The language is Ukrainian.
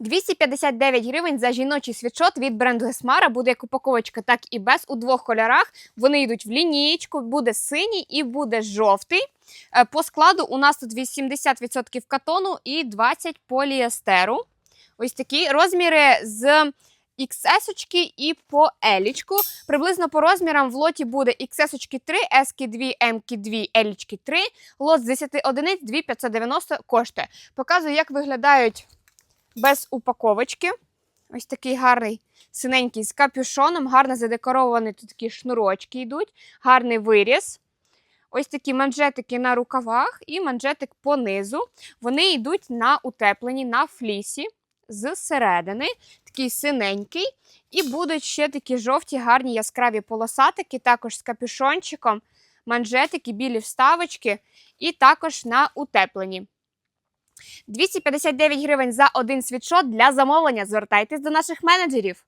259 гривень за жіночий світшот від бренду Гесмара. Буде як упаковочка, так і без у двох кольорах. Вони йдуть в лінієчку, буде синій і буде жовтий. Е, По складу у нас тут 80% катону і 20 поліестеру. Ось такі розміри з XS і по L. Приблизно по розмірам в лоті буде XS 3, S 2, M 2, L 3. Лот з 10 одиниць 2590 коштує. Показую, як виглядають без упаковочки. Ось такий гарний синенький з капюшоном, гарно задекоровані тут такі шнурочки йдуть, гарний виріз. Ось такі манжетики на рукавах і манжетик по низу. Вони йдуть на утеплені, на флісі з середини, такий синенький. І будуть ще такі жовті, гарні яскраві полосатики, також з капюшончиком, манжетики, білі вставочки, і також на утеплені. 259 гривень за один світшот для замовлення. Звертайтесь до наших менеджерів.